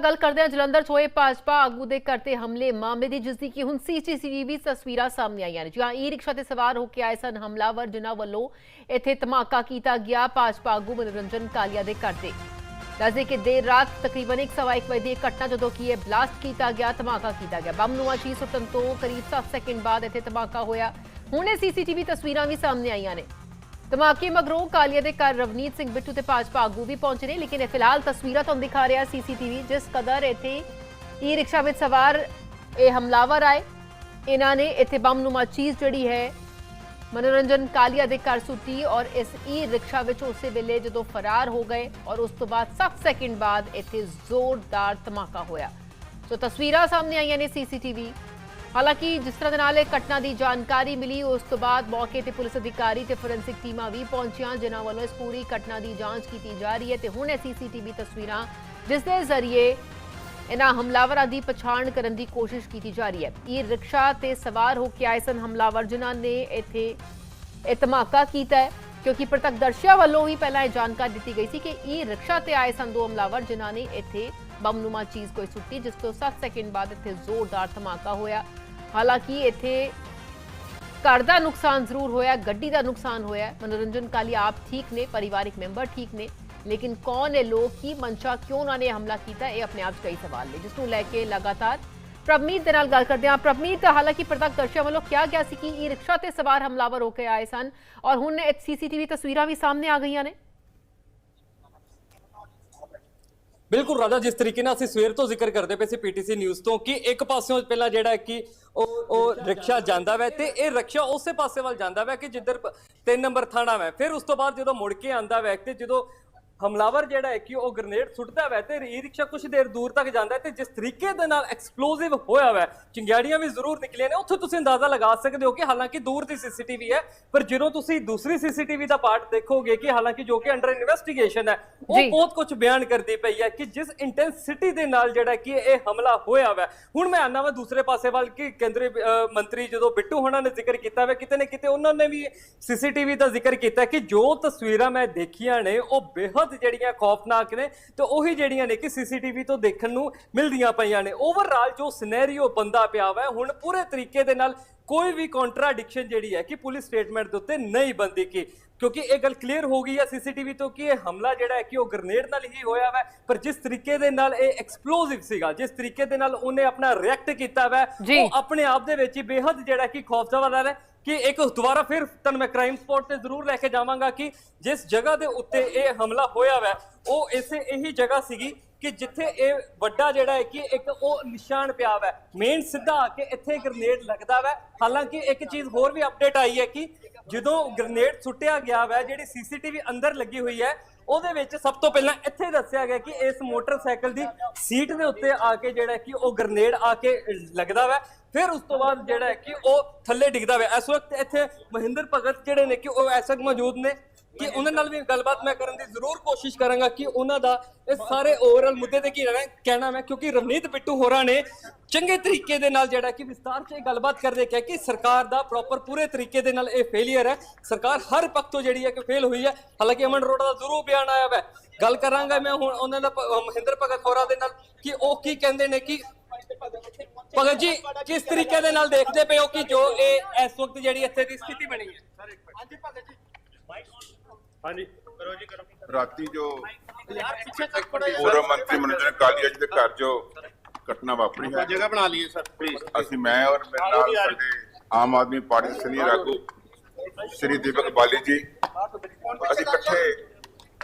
ਗੱਲ ਕਰਦੇ ਹਾਂ ਜਲੰਧਰ 'ਚ ਹੋਏ ਭਾਜਪਾ ਆਗੂ ਦੇ ਕਰਤੇ ਹਮਲੇ, ਮਾਮਲੇ ਦੀ ਜਿਸ ਦੀ ਕਿ ਹੁਣ ਸੀਸੀਟੀਵੀ ਤਸਵੀਰਾਂ ਸਾਹਮਣੇ ਆਈਆਂ ਨੇ। ਜਿਹਾਂ ਈ ਰਿਕਸ਼ਾ ਤੇ ਸਵਾਰ ਹੋ ਕੇ ਆਏ ਸਨ, ਹਮਲਾਵਰ, ਜਿਨ੍ਹਾਂ ਵੱਲੋਂ ਇੱਥੇ ਧਮਾਕਾ ਕੀਤਾ ਗਿਆ ਭਾਜਪਾ ਆਗੂ ਮਨੋਰੰਜਨ ਕਾਲੀਆ ਦੇ ਘਰ ਤੇ। ਦੱਸਦੇ ਕਿ ਦੇਰ ਰਾਤ ਤਕਰੀਬਨ 1:01 ਵਜੇ ਦੀ ਘਟਨਾ ਜਦੋਂ ਕਿ ਇਹ ਬਲਾਸਟ ਕੀਤਾ ਗਿਆ, ਧਮਾਕਾ ਕੀਤਾ ਗਿਆ। ਬੰਬ ਨੂੰ ਚੀਜ਼ ਸੁੱਟਣ ਤੋਂ ਕਰੀਬ 7 ਸੈਕਿੰਡ ਬਾਅਦ ਇੱਥੇ ਧਮਾਕਾ ਹੋਇਆ। ਹੁਣ ਇਹ ਸੀਸੀਟੀਵੀ ਤਸਵੀਰਾਂ ਵੀ ਸਾਹਮਣੇ ਆਈਆਂ ਨੇ। ਧਮਾਕੇ ਮਗਰੋਂ ਕਾਲੀਆ ਦੇ ਘਰ ਰਵਨੀਤ ਸਿੰਘ ਬਿੱਟੂ ਤੇ ਭਾਜਪਾ ਆਗੂ ਵੀ ਪਹੁੰਚੇ ਨੇ, ਲੇਕਿਨ ਇਹ ਫਿਲਹਾਲ ਤਸਵੀਰਾਂ ਤੁਹਾਨੂੰ ਦਿਖਾ ਰਿਹਾ ਸੀਸੀਟੀਵੀ, ਜਿਸ ਕਦਰ ਇੱਥੇ ਈ ਰਿਕਸ਼ਾ ਵਿੱਚ ਸਵਾਰ ਇਹ ਹਮਲਾਵਰ ਆਏ। ਇਹਨਾਂ ਨੇ ਇੱਥੇ ਬੰਬ ਨੂਮਾ ਚੀਜ਼ ਜਿਹੜੀ ਹੈ, ਮਨੋਰੰਜਨ ਕਾਲੀਆ ਦੇ ਘਰ ਸੁੱਟੀ ਔਰ ਇਸ ਈ ਰਿਕਸ਼ਾ ਵਿੱਚ ਉਸੇ ਵੇਲੇ ਜਦੋਂ ਫਰਾਰ ਹੋ ਗਏ ਔਰ ਉਸ ਤੋਂ ਬਾਅਦ 7 ਸੈਕਿੰਡ ਬਾਅਦ ਇੱਥੇ ਜ਼ੋਰਦਾਰ ਧਮਾਕਾ ਹੋਇਆ। ਸੋ ਤਸਵੀਰਾਂ ਸਾਹਮਣੇ ਆਈਆਂ ਨੇ ਸੀਸੀਟੀਵੀ। ਹਾਲਾਂਕਿ ਜਿਸ ਤਰ੍ਹਾਂ ਦੇ ਨਾਲ ਇਹ ਘਟਨਾ ਦੀ ਜਾਣਕਾਰੀ ਮਿਲੀ, ਉਸ ਤੋਂ ਬਾਅਦ ਮੌਕੇ ਤੇ ਪੁਲਿਸ ਅਧਿਕਾਰੀ ਤੇ ਫੋਰੈਂਸਿਕ ਟੀਮਾਂ ਵੀ ਪਹੁੰਚੀਆਂ, ਜਿਨ੍ਹਾਂ ਵੱਲੋਂ ਇਸ ਪੂਰੀ ਘਟਨਾ ਦੀ ਜਾਂਚ ਕੀਤੀ ਜਾ ਰਹੀ ਹੈ ਤੇ ਹੁਣ ਇਹ ਸੀਸੀਟੀਵੀ ਤਸਵੀਰਾਂ ਜਿਸ ਦੇ ਜ਼ਰੀਏ ਇਹਨਾਂ ਹਮਲਾਵਰਾਂ ਦੀ ਪਛਾਣ ਕਰਨ ਦੀ ਕੋਸ਼ਿਸ਼ ਕੀਤੀ ਜਾ ਰਹੀ ਹੈ। ਇਹ ਰਿਕਸ਼ਾ ਤੇ ਸਵਾਰ ਹੋ ਕੇ ਆਏ ਸਨ ਹਮਲਾਵਰ, ਜਿਨ੍ਹਾਂ ਨੇ ਇੱਥੇ ਇਹ ਧਮਾਕਾ ਕੀਤਾ ਹੈ, ਕਿਉਂਕਿ ਪ੍ਰਤੱਖਦਰਸ਼ੀਆਂ ਵੱਲੋਂ ਵੀ ਪਹਿਲਾਂ ਇਹ ਜਾਣਕਾਰੀ ਦਿੱਤੀ ਗਈ ਸੀ ਕਿ ਇਹ ਰਿਕਸ਼ਾ ਤੇ ਆਏ ਸਨ ਦੋ ਹਮਲਾਵਰ, ਜਿਨ੍ਹਾਂ ਨੇ ਇੱਥੇ ਬੰਮਨੁਮਾ ਚੀਜ਼ ਕੋਈ ਸੁੱਟੀ ਜਿਸ ਤੋਂ 7 ਸੈਕਿੰਡ ਬਾਅਦ ਇੱਥੇ ਜ਼ੋਰਦਾਰ ਧਮਾਕਾ ਹੋਇਆ ਹਾਲਾਂਕਿ ਇੱਥੇ ਘਰ ਦਾ ਨੁਕਸਾਨ ਜ਼ਰੂਰ ਹੋਇਆ ਗੱਡੀ ਦਾ ਨੁਕਸਾਨ ਹੋਇਆ ਮਨੋਰੰਜਨ ਕਾਲੀ ਆਪ ਠੀਕ ਨੇ ਪਰਿਵਾਰਿਕ ਮੈਂਬਰ ਠੀਕ ਨੇ ਲੇਕਿਨ ਕੌਣ ਇਹ ਲੋਕ ਕੀ ਮਨਸ਼ਾ ਕਿਉਂ ਉਹਨਾਂ ਨੇ ਹਮਲਾ ਕੀਤਾ ਇਹ ਆਪਣੇ ਆਪ 'ਚ ਕਈ ਸਵਾਲ ਨੇ ਜਿਸ ਨੂੰ ਲੈ ਕੇ ਲਗਾਤਾਰ ਪ੍ਰਵਨੀਤ ਦੇ ਨਾਲ ਗੱਲ ਕਰਦੇ ਹਾਂ ਪ੍ਰਵਨੀਤ ਹਾਲਾਂਕਿ ਪ੍ਰਤੱਖਦਰਸ਼ੀਆਂ ਵੱਲੋਂ ਕਿਹਾ ਗਿਆ ਸੀ ਕਿ ਇਹ ਰਿਕਸ਼ਾ ਤੇ ਸਵਾਰ ਹਮਲਾਵਰ ਹੋ ਕੇ ਆਏ ਸਨ ਔਰ ਹੁਣ ਇਹ ਸੀਸੀਟੀਵੀ ਤਸਵੀਰਾਂ ਵੀ ਸਾਹਮਣੇ ਆ ਗਈਆਂ ਨੇ ਬਿਲਕੁਲ ਰਾਜਾ ਜਿਸ ਤਰੀਕੇ ਨਾਲ ਅਸੀਂ ਸਵੇਰ ਤੋਂ ਜ਼ਿਕਰ ਕਰਦੇ ਪਏ ਸੀ ਪੀਟੀਸੀ ਨਿਊਜ਼ ਤੋਂ ਕਿ ਇੱਕ ਪਾਸਿਓਂ ਪਹਿਲਾਂ ਜਿਹੜਾ ਕਿ ਉਹ ਉਹ ਰਿਕਸ਼ਾ ਜਾਂਦਾ ਵੈ ਤੇ ਇਹ ਰਿਕਸ਼ਾ ਉਸੇ ਪਾਸੇ ਵੱਲ ਜਾਂਦਾ ਵੈ ਕਿ ਜਿੱਧਰ 3 ਨੰਬਰ ਥਾਣਾ ਵੈ। ਫਿਰ ਉਸ ਤੋਂ ਬਾਅਦ ਜਦੋਂ ਮੁੜ ਕੇ ਆਂਦਾ ਵੈ ਤੇ ਜਦੋਂ ਹਮਲਾਵਰ ਜਿਹੜਾ ਹੈ ਕਿ ਉਹ ਗ੍ਰਨੇਡ ਸੁੱਟਦਾ ਵੈ ਤੇ ਈ ਰਿਕਸ਼ਾ ਕੁਝ ਦੇਰ ਦੂਰ ਤੱਕ ਜਾਂਦਾ ਹੈ ਤੇ ਜਿਸ ਤਰੀਕੇ ਦੇ ਨਾਲ ਐਕਸਪਲੋਸਿਵ ਹੋਇਆ ਵੈ ਚਿੰਗਾੜੀਆਂ ਵੀ ਜ਼ਰੂਰ ਨਿਕਲੀਆਂ ਨੇ ਉੱਥੇ ਤੁਸੀਂ ਅੰਦਾਜ਼ਾ ਲਗਾ ਸਕਦੇ ਹੋ ਕਿ ਹਾਲਾਂਕਿ ਦੂਰ ਦੀ ਸੀਸੀਟੀਵੀ ਹੈ ਪਰ ਜਦੋਂ ਤੁਸੀਂ ਦੂਸਰੀ ਸੀਸੀਟੀਵੀ ਦਾ ਪਾਰਟ ਦੇਖੋਗੇ ਕਿ ਹਾਲਾਂਕਿ ਜੋ ਕਿ ਅੰਡਰ ਇਨਵੈਸਟੀਗੇਸ਼ਨ ਹੈ ਉਹ। ਬਹੁਤ ਕੁਝ ਬਿਆਨ ਕਰਦੀ ਪਈ ਹੈ ਕਿ ਜਿਸ ਇੰਟੈਂਸਿਟੀ ਦੇ ਨਾਲ ਜਿਹੜਾ ਕਿ ਇਹ ਹਮਲਾ ਹੋਇਆ ਵੈ ਹੁਣ ਮੈਂ ਆਨਾ ਵਾ ਦੂਸਰੇ ਪਾਸੇ ਵੱਲ ਕਿ ਕੇਂਦਰੀ ਮੰਤਰੀ ਜਦੋਂ ਬਿੱਟੂ ਹੋਣਾ ਨੇ ਜ਼ਿਕਰ ਕੀਤਾ ਵਾ ਕਿਤੇ ਨਾ ਕਿਤੇ ਉਹਨਾਂ ਨੇ ਵੀ ਸੀਸੀਟੀਵੀ ਦਾ ਜ਼ਿਕਰ ਕੀਤਾ ਕਿ ਜੋ ਤਸਵੀਰਾਂ ਮੈਂ ਦੇਖੀਆਂ ਨੇ ਉਹ ਬੇहद ਜਿਹੜੀਆਂ ਖੌਫਨਾਕ ਨੇ ਤੇ ਉਹੀ ਜਿਹੜੀਆਂ ਨੇ ਕਿ ਸੀਸੀਟੀਵੀ ਤੋਂ ਦੇਖਣ ਨੂੰ ਮਿਲਦੀਆਂ ਪਈਆਂ ਨੇ। ਓਵਰਆਲ ਜੋ ਸਿਨੈਰੀਓ ਬੰਦਾ ਪਿਆ ਵਾ, ਹੁਣ ਪੂਰੇ ਤਰੀਕੇ ਦੇ ਨਾਲ ਕੋਈ ਵੀ ਕੰਟਰਾਡਿਕਸ਼ਨ ਜਿਹੜੀ ਹੈ ਕਿ ਪੁਲਿਸ ਸਟੇਟਮੈਂਟ ਦੇ ਉੱਤੇ ਨਹੀਂ ਬੰਦੀ ਕੀ ਕਿਉਂਕਿ ਇਹ ਗੱਲ ਕਲੀਅਰ ਹੋ ਗਈ ਹੈ ਸੀਸੀਟੀਵੀ ਤੋਂ ਕਿ ਇਹ ਹਮਲਾ ਜਿਹੜਾ ਹੈ ਕਿ ਉਹ ਗ੍ਰਨੇਡ ਨਾਲ ਹੀ ਹੋਇਆ ਵਾ ਪਰ ਜਿਸ ਤਰੀਕੇ ਦੇ ਨਾਲ ਇਹ ਐਕਸਪਲੋਸਿਵ ਸੀਗਾ ਜਿਸ ਤਰੀਕੇ ਦੇ ਨਾਲ ਉਹਨੇ ਆਪਣਾ ਰਿਐਕਟ ਕੀਤਾ ਵਾ ਜੀ। ਉਹ ਆਪਣੇ ਆਪ ਦੇ ਵਿੱਚ ਹੀ ਬੇहद ਜਿਹੜਾ ਕਿ ਖੌਫਜ਼ਦਾ ਹੈ ਕਿ ਇੱਕ ਦੁਬਾਰਾ ਫਿਰ ਤੁਹਾਨੂੰ ਮੈਂ ਕ੍ਰਾਈਮ ਸਪੌਟ ਤੇ ਜ਼ਰੂਰ ਲੈ ਕੇ ਜਾਵਾਂਗਾ ਕਿ ਜਿਸ ਜਗ੍ਹਾ ਦੇ ਉੱਤੇ ਇਹ ਹਮਲਾ ਹੋਇਆ ਵਾ ਉਹ ਇਸੇ ਇਹੀ ਜਗ੍ਹਾ ਸੀਗੀ ਕਿ ਜਿੱਥੇ ਇਹ ਵੱਡਾ ਜਿਹੜਾ ਹੈ ਕਿ ਇੱਕ ਉਹ ਨਿਸ਼ਾਨ ਪਿਆ ਵਾ। ਮੇਨ ਸਿੱਧਾ ਆ ਕੇ ਇੱਥੇ ਗ੍ਰਨੇਡ ਲੱਗਦਾ ਵਾ। ਹਾਲਾਂਕਿ ਇੱਕ ਚੀਜ਼ ਹੋਰ ਵੀ ਅਪਡੇਟ ਆਈ ਹੈ ਕਿ ਜਦੋਂ ਗ੍ਰਨੇਡ ਸੁੱਟਿਆ ਗਿਆ ਵਾ, ਜਿਹੜੀ ਸੀਸੀਟੀਵੀ ਅੰਦਰ ਲੱਗੀ ਹੋਈ ਹੈ, ਉਹਦੇ ਵਿੱਚ ਸਭ ਤੋਂ ਪਹਿਲਾਂ ਇੱਥੇ ਦੱਸਿਆ ਗਿਆ ਕਿ ਇਸ ਮੋਟਰਸਾਈਕਲ ਦੀ ਸੀਟ ਦੇ ਉੱਤੇ ਆ ਕੇ ਜਿਹੜਾ ਕਿ ਉਹ ਗ੍ਰਨੇਡ ਆ ਕੇ ਲੱਗਦਾ ਵਾ। ਫਿਰ ਉਸ ਤੋਂ ਬਾਅਦ ਜਿਹੜਾ ਹੈ ਕਿ ਉਹ ਥੱਲੇ ਡਿੱਗਦਾ ਵਾ। ਇਸ ਵਕਤ ਇੱਥੇ ਮਹਿੰਦਰ ਭਗਤ ਜਿਹੜੇ ਨੇ ਕਿ ਉਹ ਇਸ ਮੌਜੂਦ ਨੇ। ਕਿ ਉਹਨਾਂ ਨਾਲ ਵੀ ਗੱਲਬਾਤ ਮੈਂ ਕਰਨ ਦੀ ਜ਼ਰੂਰ ਕੋਸ਼ਿਸ਼ ਕਰਾਂਗਾ ਕਿ ਉਹਨਾਂ ਦਾ ਇਸ ਸਾਰੇ ਓਵਰਆਲ ਮੁੱਦੇ ਤੇ ਕੀ ਰਹਿਣਾ ਕਹਿਣਾ ਮੈਂ, ਕਿਉਂਕਿ ਰਵਨੀਤ ਬਿੱਟੂ ਹੋਰਾਂ ਨੇ ਚੰਗੇ ਤਰੀਕੇ ਦੇ ਨਾਲ ਜਿਹੜਾ ਕਿ ਵਿਸਤਾਰ 'ਚ ਇਹ ਗੱਲਬਾਤ ਕਰਦੇ ਕਿਹਾ ਕਿ ਸਰਕਾਰ ਦਾ ਪ੍ਰੋਪਰ ਪੂਰੇ ਤਰੀਕੇ ਦੇ ਨਾਲ ਇਹ ਫੇਲਿਅਰ ਹੈ। ਸਰਕਾਰ ਹਰ ਪੱਖ ਤੋਂ ਜਿਹੜੀ ਹੈ ਕਿ ਫੇਲ ਹੋਈ ਹੈ। ਹਾਲਾਂਕਿ ਅਮਨ ਅਰੋੜਾ ਦਾ ਜ਼ਰੂਰ ਬਿਆਨ ਆਇਆ ਹੈ ਗੱਲ ਕਰਾਂਗਾ ਮੈਂ ਹੁਣ ਉਹਨਾਂ ਦਾ ਪ- ਮਹਿੰਦਰ ਭਗਤ ਹੋਰਾਂ ਦੇ ਨਾਲ ਕਿ ਉਹ ਕੀ ਕਹਿੰਦੇ ਨੇ ਕਿ ਭਗਤ ਜੀ, ਕਿਸ ਤਰੀਕੇ ਦੇ ਨਾਲ ਦੇਖਦੇ ਪਏ ਹੋ ਕਿ ਜੋ ਇਹ ਇਸ ਵਕਤ ਜਿਹੜੀ ਇੱਥੇ ਦੀ ਸਥਿਤੀ ਬਣੀ ਹੈ? ਹਾਂਜੀ ਕਰੋ ਜੀ ਕਰੋ। ਰਾਤੀ ਜੋ ਪੂਰਵ ਮੰਤਰੀ ਮਨੋਜਨ ਕਾਲੀਆ ਜੀ ਦੇ ਘਰ ਜੋ ਘਟਨਾ ਵਾਪਰੀ ਹੈ। ਜਗ੍ਹਾ ਬਣਾ ਲਈਏ ਸਰ ਪਲੀਜ਼ ਅਸੀਂ ਮੈਂ ਔਰ ਮੇਰੇ ਨਾਲ ਸਾਡੇ ਆਮ ਆਦਮੀ ਪਾਰਟੀ ਦੇ ਸੀਨੀਅਰ ਆਗੂ ਸ਼੍ਰੀ ਦੀਪਕ ਬਾਲੀ ਜੀ। ਅਸੀਂ ਇਕੱਠੇ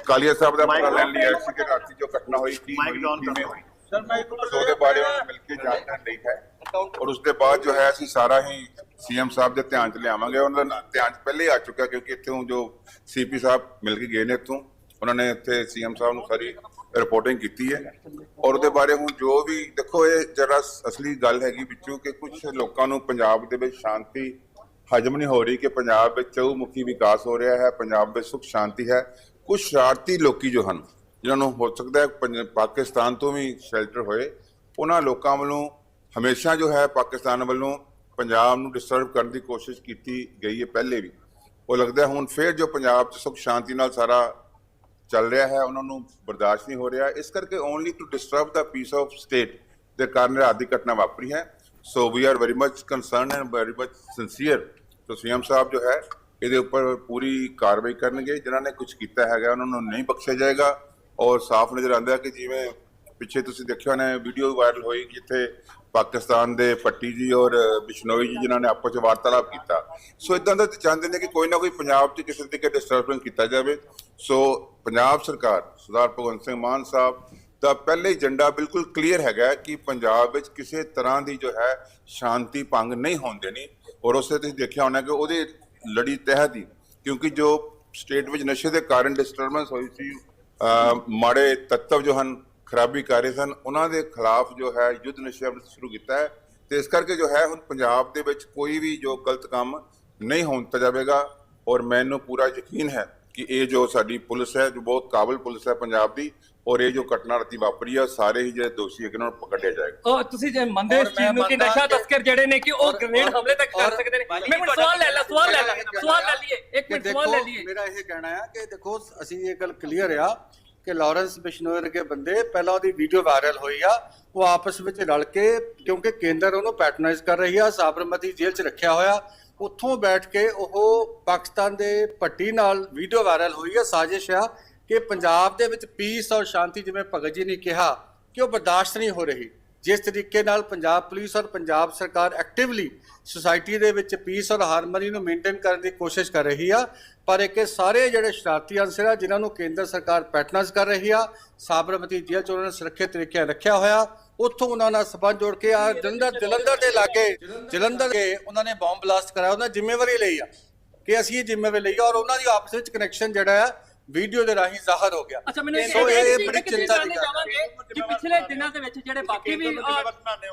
ਕਾਲੀਆ ਸਾਹਿਬ ਦਾ ਪਤਾ ਲੈਣ ਲਈ ਆਏ ਸੀ ਕਿ ਰਾਤੀ ਜੋ ਘਟਨਾ ਹੋਈ ਕੀ ਮਾਈਕ ਹੋਈ ਡਾਊਨ ਕਿਵੇਂ। ਹੋਈ। ਸੋ ਉਹਦੇ ਬਾਰੇ ਮਿਲ ਕੇ ਜਾਣਕਾਰੀ ਲਈ ਹੈ। ਔਰ ਉਸ ਦੇ ਬਾਅਦ ਜੋ ਹੈ ਅਸੀਂ ਸਾਰਾ ਹੀ ਸੀਐਮ ਸਾਹਿਬ ਦੇ ਧਿਆਨ 'ਚ ਲਿਆਵਾਂਗੇ। ਉਹਨਾਂ ਦਾ ਧਿਆਨ 'ਚ ਪਹਿਲੇ ਹੀ ਆ ਚੁੱਕਾ ਕਿਉਂਕਿ ਇੱਥੋਂ ਜੋ ਸੀਪੀ ਸਾਹਿਬ ਮਿਲ ਕੇ ਗਏ ਨੇ ਇੱਥੋਂ, ਉਹਨਾਂ ਨੇ ਇੱਥੇ ਸੀਐਮ ਸਾਹਿਬ ਨੂੰ ਸਾਰੀ ਰਿਪੋਰਟਿੰਗ ਕੀਤੀ ਹੈ। ਔਰ ਉਹਦੇ ਬਾਰੇ ਹੁਣ ਜੋ ਵੀ, ਦੇਖੋ ਇਹ ਜਰਾ ਅਸਲੀ ਗੱਲ ਹੈਗੀ ਵਿੱਚੋਂ ਕਿ ਕੁਝ ਲੋਕਾਂ ਨੂੰ ਪੰਜਾਬ ਦੇ ਵਿੱਚ ਸ਼ਾਂਤੀ ਹਜਮ ਨਹੀਂ ਹੋ ਰਹੀ ਕਿ ਪੰਜਾਬ ਵਿੱਚ ਚਹੁਮੁਖੀ ਵਿਕਾਸ ਹੋ ਰਿਹਾ ਹੈ, ਪੰਜਾਬ ਵਿੱਚ ਸੁਖ ਸ਼ਾਂਤੀ ਹੈ। ਕੁਝ ਸ਼ਰਾਰਤੀ ਲੋਕੀ ਜੋ ਹਨ, ਜਿਨ੍ਹਾਂ ਨੂੰ ਹੋ ਸਕਦਾ ਹੈ ਪੰਜ- ਪਾਕਿਸਤਾਨ ਤੋਂ ਵੀ ਸ਼ੈਲਟਰ ਹੋਏ, ਉਹਨਾਂ ਲੋਕਾਂ ਵੱਲੋਂ ਹਮੇਸ਼ਾ ਜੋ ਹੈ ਪਾਕਿਸਤਾਨ ਵੱਲੋਂ ਪੰਜਾਬ ਨੂੰ ਡਿਸਟਰਬ ਕਰਨ ਦੀ ਕੋਸ਼ਿਸ਼ ਕੀਤੀ ਗਈ ਹੈ ਪਹਿਲੇ ਵੀ। ਉਹ ਲੱਗਦਾ ਹੁਣ ਫਿਰ ਜੋ ਪੰਜਾਬ 'ਚ ਸੁਖ ਸ਼ਾਂਤੀ ਨਾਲ ਸਾਰਾ ਚੱਲ ਰਿਹਾ ਹੈ, ਉਹਨਾਂ ਨੂੰ ਬਰਦਾਸ਼ਤ ਨਹੀਂ ਹੋ ਰਿਹਾ। ਇਸ ਕਰਕੇ only to disturb the peace of state ਦੇ ਕਾਰਨ ਰਾਤ ਦੀ ਘਟਨਾ ਵਾਪਰੀ ਹੈ। So we are very much concern and very much sincere so CM ਸਾਹਿਬ ਜੋ ਹੈ, ਇਹਦੇ ਉੱਪਰ ਪੂਰੀ ਕਾਰਵਾਈ ਕਰਨਗੇ। ਜਿਨ੍ਹਾਂ ਨੇ ਕੁਝ ਕੀਤਾ ਹੈਗਾ, ਉਹਨਾਂ ਨੂੰ ਨਹੀਂ ਬਖਸ਼ਿਆ ਜਾਏਗਾ। ਔਰ ਸਾਫ਼ ਨਜ਼ਰ ਆਉਂਦਾ ਹੈ ਕਿ ਜਿਵੇਂ ਪਿੱਛੇ ਤੁਸੀਂ ਦੇਖਿਆ ਹੋਣਾ ਵੀਡੀਓ ਵਾਇਰਲ ਹੋਈ ਜਿੱਥੇ ਪਾਕਿਸਤਾਨ ਦੇ ਪੱਟੀ ਜੀ ਔਰ ਬਿਸ਼ਨੋਈ ਜੀ ਜਿਨ੍ਹਾਂ ਨੇ ਆਪਸ ਵਿੱਚ ਵਾਰਤਾਲਾਪ ਕੀਤਾ। ਸੋ ਇਦਾਂ ਦਾ ਚਾਹੁੰਦੇ ਨੇ ਕਿ ਕੋਈ ਨਾ ਕੋਈ ਪੰਜਾਬ 'ਚ ਕਿਸੇ ਤਰੀਕੇ ਡਿਸਟਰਬੈਂਸ ਕੀਤਾ ਜਾਵੇ। ਸੋ ਪੰਜਾਬ ਸਰਕਾਰ, ਸਰਦਾਰ ਭਗਵੰਤ ਸਿੰਘ ਮਾਨ ਸਾਹਿਬ, ਦਾ ਪਹਿਲੇ ਏਜੰਡਾ ਬਿਲਕੁਲ ਕਲੀਅਰ ਹੈਗਾ ਕਿ ਪੰਜਾਬ ਵਿੱਚ ਕਿਸੇ ਤਰ੍ਹਾਂ ਦੀ ਜੋ ਹੈ ਸ਼ਾਂਤੀ ਭੰਗ ਨਹੀਂ ਹੋਣ ਦੇਣੀ। ਔਰ ਉਸੇ ਤੁਸੀਂ ਦੇਖਿਆ ਹੋਣਾ ਕਿ ਉਹਦੇ ਲੜੀ ਤਹਿਤ ਹੀ, ਕਿਉਂਕਿ ਜੋ ਸਟੇਟ ਵਿੱਚ ਨਸ਼ੇ ਦੇ ਕਾਰਨ ਡਿਸਟਰਬੈਂਸ ਹੋਈ ਸੀ ਮਾੜੇ ਤੱਤਵ ਜੋ ਹਨ ਖਰਾਬੀ ਕਰ ਰਹੇ ਸਨ। ਉਹਨਾਂ ਦੇ ਖਿਲਾਫ ਜੋ ਹੈ ਯੁੱਧ ਨਸ਼ਾ ਵਿਰੁੱਧ ਸ਼ੁਰੂ ਕੀਤਾ ਹੈ ਤੇ ਇਸ ਕਰਕੇ ਜੋ ਹੈ ਹੁਣ ਪੰਜਾਬ ਦੇ ਵਿੱਚ ਕੋਈ ਵੀ ਜੋ ਗਲਤ ਕੰਮ ਨਹੀਂ ਹੋਣ ਦਿੱਤਾ ਜਾਵੇਗਾ ਔਰ ਮੈਨੂੰ ਪੂਰਾ ਯਕੀਨ ਹੈ ਕਿ ਇਹ ਜੋ ਸਾਡੀ ਪੁਲਿਸ ਹੈ ਜੋ ਬਹੁਤ ਕਾਬਲ ਪੁਲਿਸ ਹੈ ਪੰਜਾਬ ਦੀ ਔਰ ਇਹ ਜੋ ਘਟਨਾ ਰਾਤੀ ਵਾਪਰੀ ਹੈ ਸਾਰੇ ਹੀ ਜਿਹੜੇ ਦੋਸ਼ੀ ਹੈਗੇ ਉਹਨਾਂ ਨੂੰ ਪਕੜਿਆ ਜਾਏਗਾ। ਉਹ ਤੁਸੀਂ ਜੇ ਮੰਨਦੇ ਇਸ ਚੀਜ਼ ਨੂੰ ਕਿ ਨਸ਼ਾ ਤਸਕਰ ਜਿਹੜੇ ਨੇ ਕਿ ਉਹ ਗ੍ਰੇਨੇਡ ਹਮਲੇ ਤੱਕ ਕਰ ਸਕਦੇ ਨੇ। ਮੈਂ ਸਵਾਲ ਲੈ ਲਾ ਸਵਾਲ ਲੈ ਲਾ ਸਵਾਲ ਲੈ ਲਈਏ ਇੱਕ ਮਿੰਟ ਸਵਾਲ ਲੈ ਲਈਏ। ਮੇਰਾ ਇਹ ਕਹਿਣਾ ਹੈ ਕਿ ਦੇਖੋ ਅਸੀਂ ਇਹ ਗੱਲ ਕਲੀਅਰ ਆ ਕਿ ਲਾਰੈਂਸ ਬਿਸ਼ਨੋਈ ਵਰਗੇ ਬੰਦੇ ਪਹਿਲਾਂ ਉਹਦੀ ਵੀਡੀਓ ਵਾਇਰਲ ਹੋਈ ਆ, ਉਹ ਆਪਸ ਵਿੱਚ ਰਲ ਕੇ, ਕਿਉਂਕਿ ਕੇਂਦਰ ਉਹਨੂੰ ਪੈਟਰਨਾਈਜ਼ ਕਰ ਰਹੀ ਆ, ਸਾਬਰਮਤੀ ਜੇਲ੍ਹ 'ਚ ਰੱਖਿਆ ਹੋਇਆ, ਉੱਥੋਂ ਬੈਠ ਕੇ ਉਹ ਪਾਕਿਸਤਾਨ ਦੇ ਭੱਟੀ ਨਾਲ ਵੀਡੀਓ ਵਾਇਰਲ ਹੋਈ ਆ, ਸਾਜ਼ਿਸ਼ ਆ ਕਿ ਪੰਜਾਬ ਦੇ ਵਿੱਚ ਪੀਸ ਔਰ ਸ਼ਾਂਤੀ ਜਿਵੇਂ ਭਗਤ ਜੀ ਨੇ ਕਿਹਾ ਕਿ ਉਹ ਬਰਦਾਸ਼ਤ ਨਹੀਂ ਹੋ ਰਹੀ। ਜਿਸ ਤਰੀਕੇ ਨਾਲ ਪੰਜਾਬ ਪੁਲਿਸ ਔਰ ਪੰਜਾਬ ਸਰਕਾਰ ਐਕਟਿਵਲੀ ਸੁਸਾਇਟੀ ਦੇ ਵਿੱਚ ਪੀਸ ਔਰ ਹਾਰਮਨੀ ਨੂੰ ਮੇਨਟੇਨ ਕਰਨ ਦੀ ਕੋਸ਼ਿਸ਼ ਕਰ ਰਹੀ ਆ ਪਰ ਇੱਕ ਇਹ ਸਾਰੇ ਜਿਹੜੇ ਸ਼ਰਾਰਤੀ ਅਨਸਰ ਆ, ਜਿਨ੍ਹਾਂ ਨੂੰ ਕੇਂਦਰ ਸਰਕਾਰ ਪੈਟਰਨਾਈਜ਼ ਕਰ ਰਹੀ ਆ, ਸਾਬਰਮਤੀ ਜੇਲ੍ਹ ਚ ਉਹਨਾਂ ਨੇ ਸੁਰੱਖਿਅਤ ਤਰੀਕੇ ਨਾਲ ਰੱਖਿਆ ਹੋਇਆ। ਉੱਥੋਂ ਉਹਨਾਂ ਨਾਲ ਸਬੰਧ ਜੋੜ ਕੇ ਆ, ਜਲੰਧਰ ਜਲੰਧਰ ਦੇ ਲਾਗੇ, ਜਲੰਧਰ ਦੇ ਉਹਨਾਂ ਨੇ ਬੰਬ ਬਲਾਸਟ ਕਰਾਇਆ, ਉਹਨਾਂ ਜ਼ਿੰਮੇਵਾਰੀ ਲਈ ਆ ਕਿ ਅਸੀਂ ਇਹ ਜ਼ਿੰਮੇਵਾਰੀ ਲਈ ਆ ਔਰ ਉਹਨਾਂ ਦੀ ਆਪਸ ਵਿੱਚ ਕਨੈਕਸ਼ਨ ਜਿਹੜਾ ਹੈ ਵੀਡੀਓ ਦੇ ਰਾਹੀਂ ਜ਼ਾਹਰ ਹੋ ਗਿਆ। ਅੱਛਾ ਮੈਨੂੰ ਸੋ ਇਹ ਬੜੀ ਚਿੰਤਾ ਦੀ ਗੱਲ ਹੈ। ਕਿ ਪਿਛਲੇ ਦਿਨਾਂ ਦੇ ਵਿੱਚ ਜਿਹੜੇ ਬਾਕੀ ਵੀ।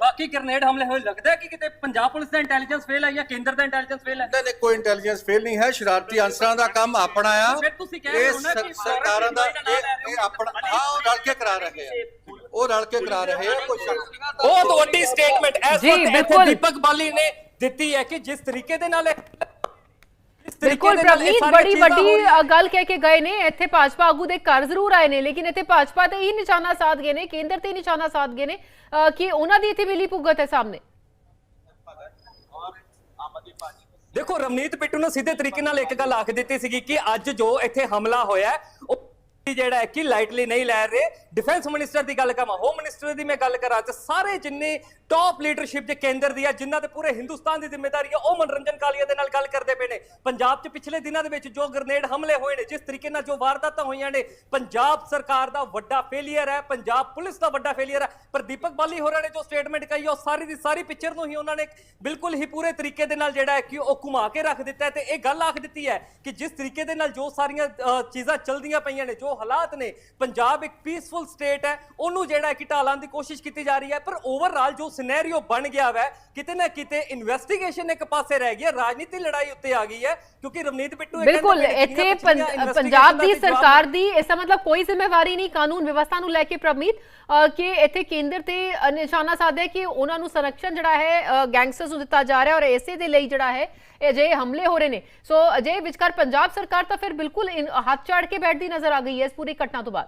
ਬਾਕੀ ਗ੍ਰੇਨੇਡ ਹਮਲੇ ਹੋਏ ਲੱਗਦਾ ਹੈ ਕਿ ਕਿਤੇ ਪੰਜਾਬ ਪੁਲਿਸ ਦਾ ਇੰਟੈਲੀਜੈਂਸ ਫੇਲ ਹੈ ਜਾਂ ਕੇਂਦਰ ਦਾ ਇੰਟੈਲੀਜੈਂਸ ਫੇਲ ਹੈ? ਇਹਨਾਂ ਨੇ ਕੋਈ ਇੰਟੈਲੀਜੈਂਸ ਫੇਲ ਨਹੀਂ ਹੈ। ਸ਼ਰਾਰਤੀ ਅਨਸਰਾਂ ਦਾ ਕੰਮ ਆਪਣਾ ਆ। ਇਹ ਸਰਕਾਰਾਂ ਦਾ ਇਹ ਆਪਣਾ ਹਾਂ ਉਹ ਰਲ ਕੇ ਕਰਾ ਰਹੇ ਆ। ਉਹ ਰਲ ਕੇ ਕਰਾ ਰਹੇ ਆ ਕੋਈ ਸ਼ੱਕ ਨਹੀਂ। ਬਹੁਤ ਵੱਡੀ ਸਟੇਟਮੈਂਟ ਜੀ, ਵਕਤ। ਦੀਪਕ ਬਾਲੀ ਨੇ ਦਿੱਤੀ ਹੈ ਕਿ ਜਿਸ ਤਰੀਕੇ ਦੇ ਨਾਲ ਤਰੀਕੇ ਬਿਲਕੁਲ ਪ੍ਰਵਨੀਤ ਬੜੀ ਵੱਡੀ ਗੱਲ ਕਹਿ ਕੇ ਗਏ ਨੇ ਇੱਥੇ ਭਾਜਪਾ ਆਗੂ ਦੇ ਘਰ ਜ਼ਰੂਰ ਆਏ ਨੇ ਲੇਕਿਨ ਇੱਥੇ ਭਾਜਪਾ ਤੇ ਹੀ ਨਿਸ਼ਾਨਾ ਸਾਧ ਗਏ ਨੇ ਕੇਂਦਰ ਤੇ ਨਿਸ਼ਾਨਾ ਸਾਧ ਗਏ ਨੇ ਕਿ ਉਹਨਾਂ ਦੀ ਇੱਥੇ ਮਿਲੀ ਭੁਗਤ ਹੈ ਸਾਹਮਣੇ। ਦੇਖੋ ਰਮਨੀਤ ਬਿੱਟੂ ਨੇ ਸਿੱਧੇ ਤਰੀਕੇ ਨਾਲ ਇੱਕ ਗੱਲ ਆਖ ਦਿੱਤੀ ਸੀਗੀ ਕਿ ਅੱਜ ਜੋ ਇੱਥੇ ਹਮਲਾ ਹੋਇਆ ਹੈ, ਉਹ ਜਿਹੜਾ ਹੈ ਕਿ ਲਾਈਟਲੀ ਨਹੀਂ ਲੈ ਰਹੇ। ਡਿਫੈਂਸ ਮਿਨਿਸਟਰ ਦੀ ਗੱਲ ਕਰਾਂ ਹੋਮ ਮਿਨਿਸਟਰ ਦੀ ਮੈਂ ਗੱਲ ਕਰਾਂ ਤੇ ਸਾਰੇ ਜਿੰਨੇ ਟਾਪ ਲੀਡਰਸ਼ਿਪ ਦੇ ਕੇਂਦਰ ਦੀ ਆ, ਜਿਨ੍ਹਾਂ ਤੇ ਪੂਰੇ ਹਿੰਦੁਸਤਾਨ ਦੀ ਜ਼ਿੰਮੇਵਾਰੀ ਹੈ ਉਹ ਮਨੋਰੰਜਨ ਕਾਲੀਆ ਦੇ ਨਾਲ ਗੱਲ ਕਰਦੇ ਪਏ ਨੇ। ਪੰਜਾਬ 'ਚ ਪਿਛਲੇ ਦਿਨਾਂ ਦੇ ਵਿੱਚ ਜੋ ਗ੍ਰਨੇਡ ਹਮਲੇ ਹੋਏ ਨੇ, ਜਿਸ ਤਰੀਕੇ ਨਾਲ ਜੋ ਵਾਰਦਾਤਾਂ ਹੋਈਆਂ ਨੇ, ਪੰਜਾਬ ਸਰਕਾਰ ਦਾ ਵੱਡਾ ਫੇਲਿਅਰ ਹੈ, ਪੰਜਾਬ ਪੁਲਿਸ ਦਾ ਵੱਡਾ ਫੇਲਿਅਰ ਹੈ। ਪਰ ਦੀਪਕ ਬਾਲੀ ਹੋਰਾਂ ਨੇ ਜੋ ਸਟੇਟਮੈਂਟ ਕਹੀ ਉਹ ਸਾਰੀ ਦੀ ਸਾਰੀ ਪਿਕਚਰ ਨੂੰ ਹੀ ਉਹਨਾਂ ਨੇ ਬਿਲਕੁਲ ਹੀ ਪੂਰੇ ਤਰੀਕੇ ਦੇ ਨਾਲ ਜਿਹੜਾ ਹੈ ਕਿ ਉਹ ਘੁਮਾ ਕੇ ਰੱਖ ਦਿੱਤਾ ਹੈ ਤੇ ਇਹ ਗੱਲ ਆਖ ਦਿੱਤੀ ਹੈ ਕਿ ਜਿਸ ਤਰੀਕੇ ਦੇ ਨਾਲ ਜੋ ਸਾਰੀਆਂ ਚੀਜ਼ਾਂ ਚੱਲਦੀਆਂ ਪਈਆਂ ਨੇ, ਜੋ ਹਾਲਾਤ ਨੇ। ਪੰਜਾਬ ਇੱਕ ਪੀਸਫੁਲ ਸਟੇਟ ਹੈ। ਉਹਨੂੰ ਜਿਹੜਾ ਕਿ ਢਾਲਣ ਦੀ ਕੋਸ਼ਿਸ਼ ਕੀਤੀ ਜਾ ਰਹੀ ਹੈ। ਪਰ ਓਵਰਆਲ ਜੋ ਸਿਨੈਰੀਓ ਬਣ ਗਿਆ ਵੈ ਕਿਤੇ ਨਾ ਕਿਤੇ ਇਨਵੈਸਟੀਗੇਸ਼ਨ ਇੱਕ ਪਾਸੇ ਰਹਿ ਗਈ ਹੈ। ਰਾਜਨੀਤੀ ਲੜਾਈ ਉੱਤੇ ਆ ਗਈ ਹੈ ਕਿਉਂਕਿ ਰਵਨੀਤ ਬਿੱਟੂ ਇਹ ਬਿਲਕੁਲ ਇੱਥੇ ਪੰਜਾਬ ਦੀ ਸਰਕਾਰ ਦੀ ਇਸਦਾ ਮਤਲਬ ਕੋਈ ਜ਼ਿੰਮੇਵਾਰੀ ਨਹੀਂ ਕਾਨੂੰਨ ਵਿਵਸਥਾ ਨੂੰ ਲੈ ਕੇ ਪ੍ਰਮੀਤ ਕਿ ਇੱਥੇ ਕੇਂਦਰ ਤੇ ਨਿਸ਼ਾਨਾ ਸਾਧਿਆ ਕਿ ਉਹਨਾਂ ਨੂੰ ਸੰਰਕਸ਼ਣ ਜਿਹੜਾ ਹੈ ਗੈਂਗਸਟਰਸ ਨੂੰ ਦਿੱਤਾ ਜਾ ਰਿਹਾ ਔਰ ਇਸੇ ਦੇ ਲਈ ਜਿਹੜਾ ਹੈ ਇਹ ਅਜਿਹੇ ਹਮਲੇ ਹੋ ਰਹੇ ਨੇ। ਸੋ ਅਜੇ ਵਿਚਕਾਰ ਪੰਜਾਬ ਸਰਕਾਰ ਤਾਂ ਫਿਰ ਬਿਲਕੁਲ ਹੱਥ ਚਾੜ ਕੇ ਬੈਠਦੀ ਨਜ਼ਰ ਆ ਗਈ ਹੈ ਇਸ ਪੂਰੀ ਘਟਨਾ ਤੋਂ ਬਾਅਦ।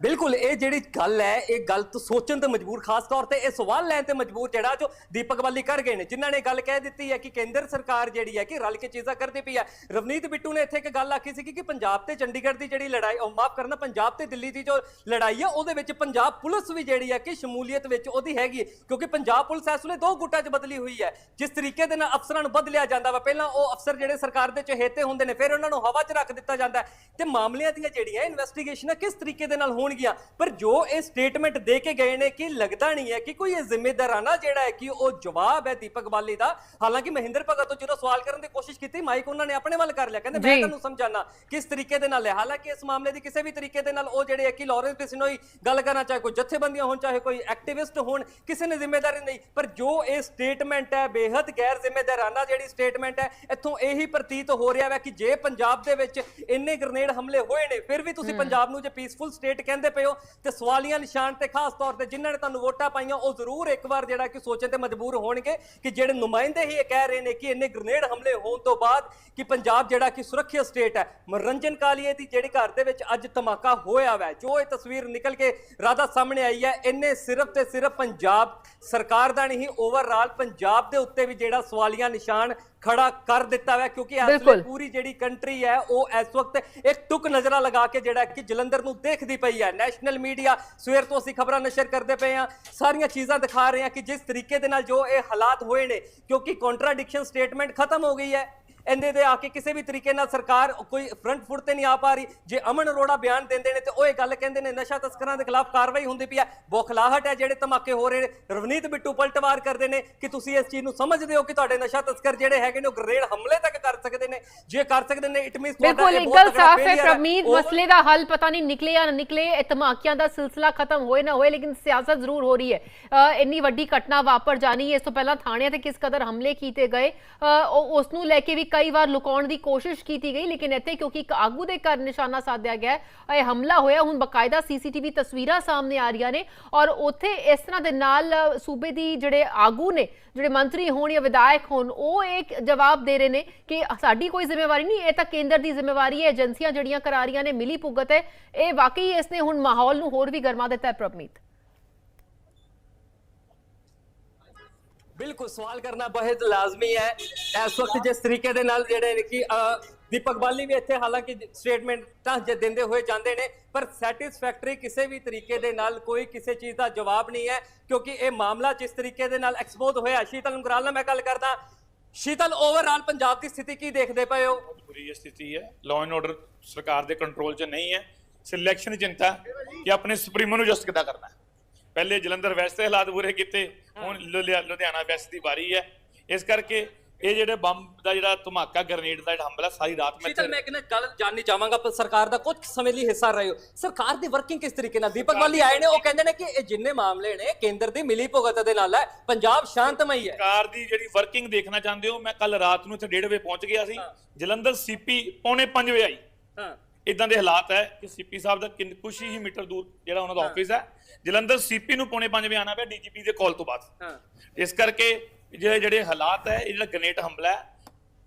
ਬਿਲਕੁਲ, ਇਹ ਜਿਹੜੀ ਗੱਲ ਹੈ, ਇਹ ਗੱਲ ਤੋਂ ਸੋਚਣ ਤੇ ਮਜਬੂਰ, ਖਾਸ ਤੌਰ ਤੇ ਇਹ ਸਵਾਲ ਲੈਣ ਤੇ ਮਜਬੂਰ ਜਿਹੜਾ ਜੋ ਦੀਪਕ ਵਾਲੀ ਕਰ ਗਏ ਨੇ, ਜਿਨ੍ਹਾਂ ਨੇ ਗੱਲ ਕਹਿ ਦਿੱਤੀ ਹੈ ਕਿ ਕੇਂਦਰ ਸਰਕਾਰ ਜਿਹੜੀ ਹੈ ਕਿ ਰਲ ਕੇ ਚੀਜ਼ਾਂ ਕਰਦੀ ਪਈ ਹੈ। ਰਵਨੀਤ ਬਿੱਟੂ ਨੇ ਇੱਥੇ ਇੱਕ ਗੱਲ ਆਖੀ ਸੀ ਕਿ ਪੰਜਾਬ ਤੇ ਚੰਡੀਗੜ੍ਹ ਦੀ ਜਿਹੜੀ ਲੜਾਈ, ਉਹ ਮਾਫ ਕਰਨਾ, ਪੰਜਾਬ ਤੇ ਦਿੱਲੀ ਦੀ ਜੋ ਲੜਾਈ ਹੈ, ਉਹਦੇ ਵਿੱਚ ਪੰਜਾਬ ਪੁਲਿਸ ਵੀ ਜਿਹੜੀ ਹੈ ਕਿ ਸ਼ਮੂਲੀਅਤ ਵਿੱਚ ਉਹਦੀ ਹੈਗੀ ਹੈ। ਕਿਉਂਕਿ ਪੰਜਾਬ ਪੁਲਿਸ ਇਸ ਵੇਲੇ ਦੋ ਗੁੱਟਾਂ 'ਚ ਬਦਲੀ ਹੋਈ ਹੈ। ਜਿਸ ਤਰੀਕੇ ਦੇ ਨਾਲ ਅਫਸਰਾਂ ਨੂੰ ਬਦਲਿਆ ਜਾਂਦਾ ਵਾ, ਪਹਿਲਾਂ ਉਹ ਅਫਸਰ ਜਿਹੜੇ ਸਰਕਾਰ ਦੇ ਚਹੇਤੇ ਹੁੰਦੇ ਨੇ, ਫਿਰ ਉਹਨਾਂ ਨੂੰ ਹਵਾ 'ਚ ਰੱਖ ਦਿੱਤਾ ਜਾਂਦਾ ਹੈ। ਤੇ ਮਾਮਲਿਆਂ ਦੀਆਂ ਜਿਹੜੀਆਂ ਇਨਵੈਸਟੀਗੇਸ਼ਨਾਂ ਕਿਸ ਤਰੀਕੇ ਦੇ ਨਾਲ ਹੋਣ ਹੋਣਗੀਆਂ। ਪਰ ਜੋ ਇਹ ਸਟੇਟਮੈਂਟ ਦੇ ਕੇ ਗਏ ਨੇ ਕਿ ਲੱਗਦਾ ਨਹੀਂ ਹੈ ਕਿ ਕੋਈ ਇਹ ਜ਼ਿੰਮੇਦਾਰਾਨਾ ਜਿਹੜਾ ਹੈ ਕਿ ਉਹ ਜਵਾਬ ਹੈ ਦੀਪਕ ਬਾਲੀ ਦਾ। ਹਾਲਾਂਕਿ ਮਹਿੰਦਰ ਭਗਤ ਤੋਂ ਜਦੋਂ ਸਵਾਲ ਕਰਨ ਦੀ ਕੋਸ਼ਿਸ਼ ਕੀਤੀ ਮਾਈਕ ਉਹਨਾਂ ਨੇ ਆਪਣੇ ਵੱਲ ਕਰ ਲਿਆ। ਕਹਿੰਦੇ ਮੈਂ। ਤੁਹਾਨੂੰ ਸਮਝਾਣਾ ਕਿਸ ਤਰੀਕੇ ਦੇ ਨਾਲ ਹੈ। ਹਾਲਾਂਕਿ ਇਸ ਮਾਮਲੇ ਦੀ ਕਿਸੇ ਵੀ ਤਰੀਕੇ ਦੇ ਨਾਲ ਉਹ ਜਿਹੜੇ ਹੈ ਕਿ ਲਾਰੈਂਸ ਬਿਸਨੋਈ ਗੱਲ ਕਰਨਾ ਚਾਹੇ ਕੋਈ ਜਥੇਬੰਦੀਆਂ ਹੋਣ ਚਾਹੇ ਕੋਈ ਐਕਟਿਵਿਸਟ ਹੋਣ ਕਿਸੇ ਨੇ ਜ਼ਿੰਮੇਵਾਰੀ ਨਹੀਂ। ਪਰ ਜੋ ਇਹ ਸਟੇਟਮੈਂਟ ਹੈ ਬੇहद ਗੈਰ ਜ਼ਿੰਮੇਦਾਰਾਨਾ ਜਿਹੜੀ ਸਟੇਟਮੈਂਟ ਹੈ ਇੱਥੋਂ ਇਹੀ ਪ੍ਰਤੀਤ ਹੋ ਰਿਹਾ ਹੈ ਕਿ ਜੇ ਪੰਜਾਬ ਦੇ ਵਿੱਚ ਇੰਨੇ ਗ੍ਰਨੇਡ ਹਮਲੇ ਹੋਏ ਨੇ ਫਿਰ ਵੀ ਤੁਸੀਂ ਪੰਜਾਬ ਨੂੰ ਜੇ ਪੀਸਫੁਲ ਸਟੇਟ ਕਹਿੰਦੇ ਕਹਿੰਦੇ ਪਏ ਹੋ ਤੇ ਸਵਾਲੀਆ ਨਿਸ਼ਾਨ ਤੇ ਖਾਸ ਤੌਰ ਤੇ ਜਿਨ੍ਹਾਂ ਨੇ ਤੁਹਾਨੂੰ ਵੋਟਾਂ ਪਾਈਆਂ, ਉਹ ਜ਼ਰੂਰ ਇੱਕ ਵਾਰ ਜਿਹੜਾ ਕਿ ਸੋਚਣ ਤੇ ਮਜਬੂਰ ਹੋਣਗੇ ਕਿ ਜਿਹੜੇ ਨੁਮਾਇੰਦੇ ਹੀ ਇਹ ਕਹਿ ਰਹੇ ਨੇ ਕਿ ਇੰਨੇ ਗ੍ਰਨੇਡ ਹਮਲੇ ਹੋਣ ਤੋਂ ਬਾਅਦ ਕਿ ਪੰਜਾਬ ਜਿਹੜਾ ਕਿ ਸੁਰੱਖਿਅਤ ਸਟੇਟ ਹੈ, ਮਨੋਰੰਜਨ ਕਾਲੀਏ ਦੀ ਜਿਹੜੀ ਘਰ ਦੇ ਵਿੱਚ ਅੱਜ ਧਮਾਕਾ ਹੋਇਆ ਵੈ। ਜੋ ਇਹ ਤਸਵੀਰ ਨਿਕਲ ਕੇ ਰਾਦਾ ਸਾਹਮਣੇ ਆਈ ਹੈ ਇਹਨੇ ਸਿਰਫ ਤੇ ਸਿਰਫ ਪੰਜਾਬ ਸਰਕਾਰ ਦਾ ਨਹੀਂ ਓਵਰਆਲ ਪੰਜਾਬ ਦੇ ਉੱਤੇ ਵੀ ਜਿਹੜਾ ਸਵਾਲੀਆਂ ਨਿਸ਼ਾਨ ਖੜਾ ਕਰ ਦਿੱਤਾ ਹੈ ਕਿਉਂਕਿ ਇਸ। ਵੇਲੇ ਪੂਰੀ ਜਿਹੜੀ ਕੰਟਰੀ ਹੈ ਉਹ ਇਸ ਵਕਤ ਇੱਕ ਟੁਕ ਨਜ਼ਰਾਂ ਲਗਾ ਕੇ ਜਿਹੜਾ ਕਿ ਜਲੰਧਰ ਨੂੰ ਦੇਖਦੀ ਪਈ ਹੈ। ਨੈਸ਼ਨਲ ਮੀਡੀਆ ਸਵੇਰ ਤੋਂ ਅਸੀਂ ਖਬਰਾਂ ਨਸ਼ਰ ਕਰਦੇ ਪਏ ਹਾਂ। ਸਾਰੀਆਂ ਚੀਜ਼ਾਂ ਦਿਖਾ ਰਹੇ ਹਾਂ ਕਿ ਜਿਸ ਤਰੀਕੇ ਦੇ ਨਾਲ ਜੋ ਇਹ ਹਾਲਾਤ ਹੋਏ ਨੇ ਕਿਉਂਕਿ ਕੰਟਰਾਡਿਕਸ਼ਨ ਸਟੇਟਮੈਂਟ ਖਤਮ ਹੋ ਗਈ ਹੈ। ਇਹਦੇ ਦੇ ਆ ਕੇ ਕਿਸੇ ਵੀ ਤਰੀਕੇ ਨਾਲ ਸਰਕਾਰ ਕੋਈ ਫਰੰਟ ਫੁੱਟ ਤੇ ਨਹੀਂ ਆ ਪਾ ਰਹੀ। ਜੇ ਅਮਨ ਅਰੋੜਾ ਬਿਆਨ ਦਿੰਦੇ ਨੇ ਤੇ ਉਹ ਇਹ ਗੱਲ ਕਹਿੰਦੇ ਨੇ ਨਸ਼ਾ ਤਸਕਰਾਂ ਦੇ ਖਿਲਾਫ ਕਾਰਵਾਈ ਹੁੰਦੀ ਪਈ ਹੈ। ਬੋਖਲਾਹਟ ਹੈ ਜਿਹੜੇ ਧਮਾਕੇ ਹੋ ਰਹੇ ਨੇ। ਰਵਨੀਤ ਬਿੱਟੂ ਪਲਟਵਾਰ ਕਰਦੇ ਨੇ ਕਿ ਤੁਸੀਂ ਇਸ ਚੀਜ਼ ਨੂੰ ਸਮਝਦੇ ਹੋ ਕਿ ਤੁਹਾਡੇ ਨਸ਼ਾ ਤਸਕਰ ਜਿਹੜੇ ਹੈਗੇ ਨੇ ਉਹ ਗ੍ਰੇਡ ਹਮਲੇ ਤੱਕ ਕਰ ਸਕਦੇ ਨੇ। ਜੇ ਕਰ ਸਕਦੇ ਨੇ ਇਟ ਮੀਨਸ ਬਿਲਕੁਲ ਇੱਕ ਗੱਲ ਸਾਫ਼ ਹੈ ਪ੍ਰਮੀਤ ਮਸਲੇ ਦਾ ਹੱਲ ਪਤਾ ਨਹੀਂ ਨਿਕਲੇ ਜਾਂ ਨਾ ਨਿਕਲੇ ਇਹ ਧਮਾਕਿਆਂ ਦਾ ਸਿਲਸਿਲਾ ਖਤਮ ਹੋਏ ਨਾ ਹੋਏ ਲੇਕਿਨ ਸਿਆਸਤ ਜ਼ਰੂਰ ਹੋ ਰਹੀ ਹੈ। ਇੰਨੀ ਵੱਡੀ ਘਟਨਾ ਵਾਪਰ ਜਾਣੀ ਹੈ। ਇਸ ਤੋਂ ਪਹਿਲਾਂ ਥਾਣਿਆਂ ਤੇ ਕਿਸ ਕਦਰ ਹਮਲੇ ਕੀਤੇ ਗਏ ਉਸ ਨੂੰ ਲੈ ਕੇ ਵੀ ਕਈ ਵਾਰ ਲੁਕਾਉਣ ਦੀ ਕੋਸ਼ਿਸ਼ ਕੀਤੀ ਗਈ, ਲੇਕਿਨ ਇੱਥੇ ਕਿਉਂਕਿ ਇੱਕ ਆਗੂ ਦੇ ਘਰ ਨਿਸ਼ਾਨਾ ਸਾਧਿਆ ਗਿਆ ਇਹ ਹਮਲਾ ਹੋਇਆ। ਹੁਣ ਬਕਾਇਦਾ ਸੀਸੀਟੀਵੀ ਤਸਵੀਰਾਂ ਸਾਹਮਣੇ ਆ ਰਹੀਆਂ ਨੇ ਔਰ ਉੱਥੇ ਇਸ ਤਰ੍ਹਾਂ ਦੇ ਨਾਲ ਸੂਬੇ ਦੀ ਜਿਹੜੇ ਆਗੂ ਨੇ, ਜਿਹੜੇ ਮੰਤਰੀ ਹੋਣ ਜਾਂ ਵਿਧਾਇਕ ਹੋਣ, ਉਹ ਇੱਕ ਜਵਾਬ ਦੇ ਰਹੇ ਨੇ ਕਿ ਸਾਡੀ ਕੋਈ ਜ਼ਿੰਮੇਵਾਰੀ ਨਹੀਂ, ਇਹ ਤਾਂ ਕੇਂਦਰ ਦੀ ਜ਼ਿੰਮੇਵਾਰੀ ਹੈ। ਏਜੰਸੀਆਂ ਜਿਹੜੀਆਂ ਕਰਾ ਰਹੀਆਂ ਨੇ, ਮਿਲੀ ਭੁਗਤ ਹੈ। ਇਹ ਵਾਕਈ ਇਸ ਨੇ ਹੁਣ ਮਾਹੌਲ ਨੂੰ ਹੋਰ ਵੀ ਗਰਮਾ ਦਿੱਤਾ ਹੈ ਪ੍ਰਭਮੀਤ। ਬਿਲਕੁਲ ਸਵਾਲ ਕਰਨਾ ਬਹੁਤ ਲਾਜ਼ਮੀ ਹੈ। ਇਸ ਵਕਤ ਜਿਸ ਤਰੀਕੇ ਦੇ ਨਾਲ ਜਿਹੜੇ ਨੇ ਕਿ ਦੀਪਕ ਬਾਲੀ ਵੀ ਇੱਥੇ ਹਾਲਾਂਕਿ ਸਟੇਟਮੈਂਟ ਜੇ ਦਿੰਦੇ ਹੋਏ ਜਾਂਦੇ ਨੇ, ਪਰ ਸੈਟੀਸਫੈਕਟਰੀ ਕਿਸੇ ਵੀ ਤਰੀਕੇ ਦੇ ਨਾਲ ਕੋਈ ਕਿਸੇ ਚੀਜ਼ ਦਾ ਜਵਾਬ ਨਹੀਂ ਹੈ, ਕਿਉਂਕਿ ਇਹ ਮਾਮਲਾ ਜਿਸ ਤਰੀਕੇ ਦੇ ਨਾਲ ਐਕਸਪੋਜ਼ ਹੋਇਆ ਸ਼ੀਤਲ ਨਗਰਾਲ ਨਾਲ ਮੈਂ ਗੱਲ ਕਰਦਾ ਸ਼ੀਤਲ ਓਵਰਆਲ ਪੰਜਾਬ ਦੀ ਸਥਿਤੀ ਕੀ ਦੇਖਦੇ ਪਏ ਹੋ? ਬੁਰੀ ਸਥਿਤੀ ਹੈ। ਲਾਅ ਐਂਡ ਆਰਡਰ ਸਰਕਾਰ ਦੇ ਕੰਟਰੋਲ 'ਚ ਨਹੀਂ ਹੈ। ਸਿਲੈਕਸ਼ਨ ਚਿੰਤਾ ਕਿ ਆਪਣੇ ਸੁਪਰੀਮੋ ਨੂੰ ਜਸਟ ਕਿੱਦਾਂ ਕਰਨਾ ਹੈ। ਪਹਿਲੇ ਜਲੰਧਰ ਵੈਸਟ ਦੇ ਹਾਲਾਤ ਬੁਰੇ ਕੀਤੇ ਹੁਣ ਲੁਧਿਆ- ਲੁਧਿਆਣਾ ਵੈਸਟ ਦੀ ਵਾਰੀ ਹੈ। ਇਸ ਕਰਕੇ ਇਹ ਜਿਹੜੇ ਬੰਬ ਦਾ ਜਿਹੜਾ ਧਮਾਕਾ ਗ੍ਰਨੇਡ ਦਾ ਜਿਹੜਾ ਹਮਲਾ ਸਾਰੀ ਰਾਤ ਮੈਂ ਮੈਂ ਨਾ ਗੱਲ ਜਾਣਨੀ ਚਾਹਾਂਗਾ ਪਰ ਸਰਕਾਰ ਦਾ ਕੁਝ ਸਮੇਂ ਲਈ ਹਿੱਸਾ ਰਹੇ ਹੋ। ਸਰਕਾਰ ਦੀ ਵਰਕਿੰਗ ਕਿਸ ਤਰੀਕੇ ਨਾਲ? ਦੀਪਕ ਵਾਲੀ ਆਏ ਨੇ ਉਹ ਕਹਿੰਦੇ ਨੇ ਕਿ ਇਹ ਜਿੰਨੇ ਮਾਮਲੇ ਨੇ ਕੇਂਦਰ ਦੀ ਮਿਲੀ ਭੁਗਤ ਦੇ ਨਾਲ ਹੈ ਪੰਜਾਬ ਸ਼ਾਂਤਮਈ ਹੈ। ਸਰਕਾਰ ਦੀ ਜਿਹੜੀ ਵਰਕਿੰਗ ਦੇਖਣਾ ਚਾਹੁੰਦੇ ਹੋ ਮੈਂ ਕੱਲ ਰਾਤ ਨੂੰ ਇੱਥੇ 1:30 ਵਜੇ ਪਹੁੰਚ ਗਿਆ ਸੀ। ਜਲੰਧਰ ਸੀਪੀ ਪੌਣੇ 5 ਵਜੇ ਆਈ। ਹਾਂ। ਇਦਾਂ ਦੇ ਹਾਲਾਤ ਹੈ ਕਿ ਸੀਪੀ ਸਾਹਿਬ ਦਾ ਕਿੰਨ ਕੁਛ ਹੀ ਮੀਟਰ ਦੂਰ ਜਿਹੜਾ ਉਹਨਾਂ ਦਾ ਆਫਿਸ ਹੈ ਜਲੰਧਰ ਸੀਪੀ ਨੂੰ ਪੌਣੇ 5 ਵਜੇ ਆਣਾ ਪਿਆ ਡੀਜੀਪੀ ਦੇ ਕਾਲ ਤੋਂ ਬਾਅਦ। ਇਸ ਕਰਕੇ ਜਿਹੜੇ ਜਿਹੜੇ ਹਾਲਾਤ ਹੈ ਇਹ ਜਿਹੜਾ ਗ੍ਰਨੇਟ ਹਮਲਾ ਹੈ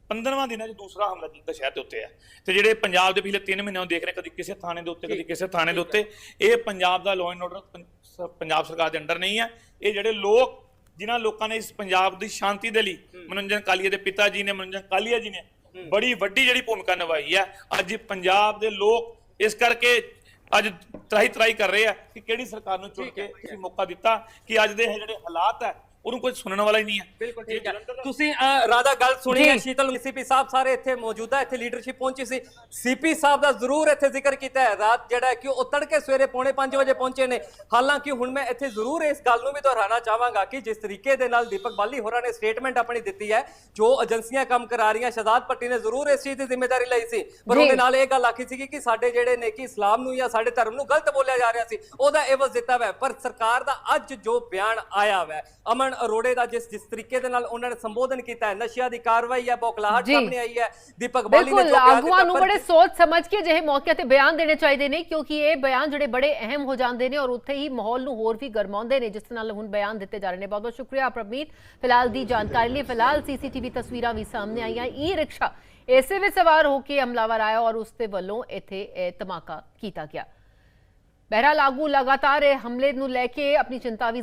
15ਵਾਂ ਦਿਨ ਹੈ ਜੋ ਦੂਸਰਾ ਹਮਲਾ ਜਲੰਧਰ ਸ਼ਹਿਰ ਦੇ ਉੱਤੇ ਹੈ। ਤੇ ਜਿਹੜੇ ਪੰਜਾਬ ਦੇ ਪਿਛਲੇ 3 ਮਹੀਨਿਆਂ ਤੋਂ ਦੇਖ ਰਹੇ ਕਦੀ ਕਿਸੇ ਥਾਣੇ ਦੇ ਉੱਤੇ ਕਦੀ ਕਿਸੇ ਥਾਣੇ ਦੇ ਉੱਤੇ ਇਹ ਪੰਜਾਬ ਦਾ ਲਾਅ ਐਂਡ ਆਰਡਰ ਪੰਜਾਬ ਸਰਕਾਰ ਦੇ ਅੰਡਰ ਨਹੀਂ ਹੈ। ਇਹ ਜਿਹੜੇ ਲੋਕ ਜਿਨ੍ਹਾਂ ਲੋਕਾਂ ਨੇ ਇਸ ਪੰਜਾਬ ਦੀ ਸ਼ਾਂਤੀ ਦੇ ਲਈ ਮਨੋਰੰਜਨ ਕਾਲੀਆ ਦੇ ਪਿਤਾ ਜੀ ਨੇ ਮਨੋਰੰਜਨ ਕਾਲੀਆ ਜੀ ਨੇ ਬੜੀ ਵੱਡੀ ਜਿਹੜੀ ਭੂਮਿਕਾ ਨਿਭਾਈ ਹੈ। ਅੱਜ ਪੰਜਾਬ ਦੇ ਲੋਕ ਇਸ ਕਰਕੇ ਅੱਜ ਤਰਾਈ ਤਰਾਈ ਕਰ ਰਹੇ ਆ ਕਿ ਕਿਹੜੀ ਸਰਕਾਰ ਨੂੰ ਚੁਣ ਕੇ ਤੁਸੀਂ ਮੌਕਾ ਦਿੱਤਾ ਕਿ ਅੱਜ ਦੇ ਜਿਹੜੇ ਹਾਲਾਤ ਹੈ ਉਹਨੂੰ ਕੋਈ ਸੁਣਨ ਵਾਲਾ ਹੀ ਨਹੀਂ ਹੈ। ਬਿਲਕੁਲ ਠੀਕ ਹੈ। ਤੁਸੀਂ ਅ, ਰਾਧਾ ਗੱਲ ਸੁਣੀ ਹੈ ਜੀ। ਸ਼ੀਤਲ ਸੀਪੀ ਸਾਹਿਬ ਸਾਰੇ ਇੱਥੇ ਮੌਜੂਦਾ ਇੱਥੇ ਲੀਡਰਸ਼ਿਪ ਪਹੁੰਚੀ ਸੀ। ਸੀਪੀ ਸਾਹਿਬ ਦਾ ਜ਼ਰੂਰ ਇੱਥੇ ਜ਼ਿਕਰ ਕੀਤਾ ਹੈ। ਰਾਤ ਜਿਹੜਾ ਹੈ ਕਿ ਉਹ ਤੜਕੇ ਸਵੇਰੇ ਪੌਣੇ 5 ਵਜੇ ਪਹੁੰਚੇ ਨੇ। ਹਾਲਾਂਕਿ ਹੁਣ ਮੈਂ ਇੱਥੇ ਜ਼ਰੂਰ ਇਸ ਗੱਲ ਨੂੰ ਵੀ ਦੁਹਰਾਉਣਾ ਚਾਹਾਂਗਾ ਕਿ ਜਿਸ ਤਰੀਕੇ ਦੇ ਨਾਲ ਦੀਪਕ ਬਾਲੀ ਹੋਰਾਂ ਨੇ ਸਟੇਟਮੈਂਟ ਆਪਣੀ ਦਿੱਤੀ ਹੈ ਜੋ ਏਜੰਸੀਆਂ ਕੰਮ ਕਰਾ ਰਹੀਆਂ ਸ਼ਹਜ਼ਾਦ ਪੱਟੀ ਨੇ ਜ਼ਰੂਰ ਇਸ ਚੀਜ਼ ਦੀ ਜ਼ਿੰਮੇਵਾਰੀ ਲਈ ਸੀ। ਪਰ ਜੀ। ਉਹਦੇ ਨਾਲ ਇਹ ਗੱਲ ਆਖੀ ਸੀ ਕਿ ਸਾਡੇ ਜਿਹੜੇ ਨੇ ਕਿ ਇਸਲਾਮ ਨੂੰ ਜਾਂ ਸਾਡੇ ਧਰਮ ਨੂੰ ਗਲਤ ਬੋਲਿਆ ਜਾ ਰਿਹਾ ਸੀ ਉਹਦਾ ਇਵਜ਼ ਦਿੱਤਾ ਹੋਇਆ ਹੈ। ਪਰ ਸਰਕਾਰ ਦਾ ਅੱਜ ਜੋ ਬਿਆਨ ਆਇਆ ਹੋਇਆ ਹੈ, ਅਮਨ ਅਰੋੜੇ ਦਾ ਜਿਸ ਜਿਸ ਤਰੀਕੇ ਦੇ ਨਾਲ ਉਹਨਾਂ ਨੇ ਸੰਬੋਧਨ ਕੀਤਾ ਹੈ ਨਸ਼ਿਆਂ ਦੀ ਕਾਰਵਾਈ ਹੈ ਬੌਖਲਾਹਟ। ਸਾਹਮਣੇ ਆਈ ਹੈ ਦੀਪਕ ਬਾਲੀ ਨੇ ਜੋ ਆਗੂਆਂ ਨੂੰ ਬੜੇ ਸੋਚ ਸਮਝ ਕੇ ਜਿਹੇ ਮੌਕੇ ਤੇ ਬਿਆਨ ਦੇਣੇ ਚਾਹੀਦੇ ਨੇ ਕਿਉਂਕਿ ਇਹ ਬਿਆਨ ਜਿਹੜੇ ਬੜੇ ਅਹਿਮ ਹੋ ਜਾਂਦੇ ਨੇ ਔਰ ਉੱਥੇ ਹੀ ਮਾਹੌਲ ਨੂੰ ਹੋਰ ਵੀ ਗਰਮਾਉਂਦੇ ਨੇ ਜਿਸ ਨਾਲ ਹੁਣ ਬਿਆਨ ਦਿੱਤੇ ਜਾ ਰਹੇ ਨੇ। ਬਹੁਤ ਬਹੁਤ ਸ਼ੁਕਰੀਆ ਪ੍ਰਮੀਤ ਫਿਲਹਾਲ ਦੀ ਜਾਣਕਾਰੀ ਲਈ। ਫਿਲਹਾਲ ਸੀਸੀਟੀਵੀ ਤਸਵੀਰਾਂ ਵੀ ਸਾਹਮਣੇ ਆਈਆਂ। ਈ ਰਿਕਸ਼ਾ ਇਸੇ ਵਿੱਚ ਸਵਾਰ ਹੋ ਕੇ ਹਮਲਾਵਰ ਆਇਆ ਔਰ ਉਸ ਦੇ ਵੱਲੋਂ ਇੱਥੇ ਧਮਾਕਾ ਕੀਤਾ ਗਿਆ। ਬਹਿਰਾਲ ਆਗੂ ਲਗਾਤਾਰ ਇਹ ਹਮਲੇ ਨੂੰ ਲੈ ਕੇ ਆਪਣੀ ਚਿੰਤਾ ਵੀ